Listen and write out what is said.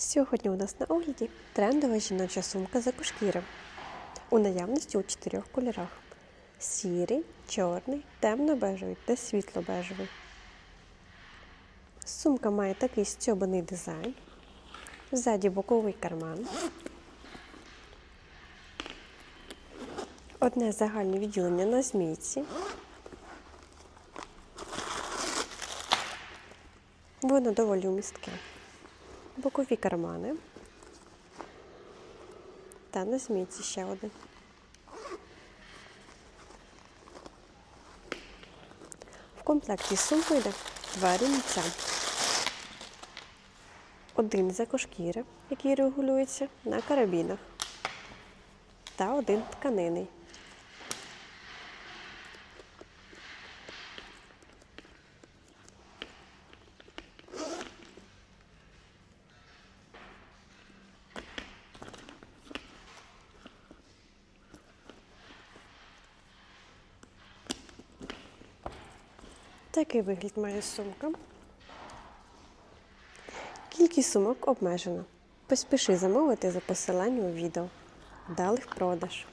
Сьогодні у нас на огляді трендова жіноча сумка з екошкіри. У наявності у чотирьох кольорах: сірий, чорний, темно-бежевий та світло-бежевий. Сумка має такий стьобаний дизайн. Ззаді боковий карман. Одне загальне відділення на змійці. Воно доволі вмістке. Бокові кармани. Та на змійці ще один. В комплекті з сумкою йде два ремінця. Один з екошкіри, який регулюється на карабінах, та один тканинний. Такий вигляд має сумка. Кількість сумок обмежена. Поспіши замовити за посиланням у відео. Далих продаж!